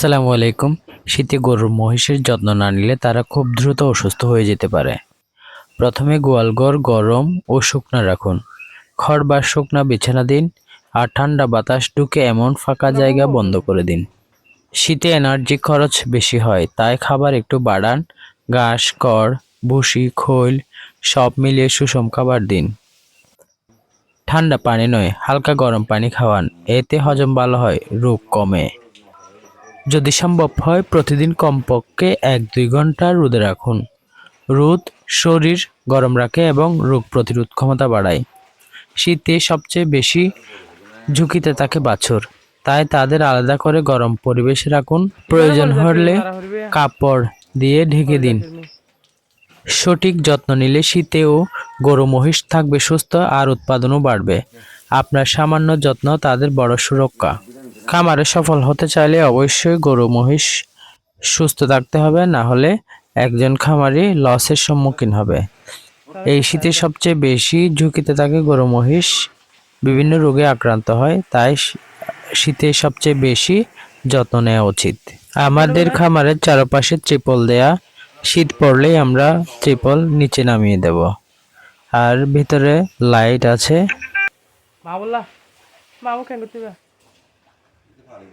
আসসালামু আলাইকুম। শীতে গরুর মহিষের যত্ন না নিলে তারা খুব দ্রুত অসুস্থ হয়ে যেতে পারে। প্রথমে গোয়ালঘর গরম ও শুকনা রাখুন। খড় বা শুকনা বিছানা দিন আর ঠান্ডা বাতাস ঢুকে এমন ফাঁকা জায়গা বন্ধ করে দিন। শীতে এনার্জি খরচ বেশি হয়, তাই খাবার একটু বাড়ান। ঘাস, খড়, ভুসি, খৈল সব মিলিয়ে সুষম খাবার দিন। ঠান্ডা পানি নয়, হালকা গরম পানি খাওয়ান। এতে হজম ভালো হয়, রোগ কমে। যদি সম্ভব হয় প্রতিদিন কমপক্ষে এক দুই ঘণ্টা রোদে রাখুন। রোদ শরীর গরম রাখে এবং রোগ প্রতিরোধ ক্ষমতা বাড়ায়। শীতে সবচেয়ে বেশি ঝুঁকিতে থাকে বাছুর। তাই তাদের আলাদা করে গরম পরিবেশে রাখুন। প্রয়োজন হলে কাপড় দিয়ে ঢেকে দিন। সঠিক যত্ন নিলে শীতেও গরু মহিষ থাকবে সুস্থ আর উৎপাদনও বাড়বে। আপনার সামান্য যত্ন তাদের বড় সুরক্ষা। খামারে সফল হতে চাইলে অবশ্যই গরু, মহিষ সুস্থ থাকতে হবে, না হলে একজন খামারি লসের সম্মুখীন হবে। এই শীতে সবচেয়ে বেশি ঝুঁকিতে থাকে গরু, মহিষ। বিভিন্ন রোগে আক্রান্ত হয়, তাই শীতে সবচেয়ে বেশি যত্ন নেওয়া উচিত। আমাদের খামারের চারপাশে ত্রিপল দেয়া, শীত পড়লেই আমরা ত্রিপল নিচে নামিয়ে দেব। আর ভিতরে লাইট আছে। মা বললা মামু কেন পারি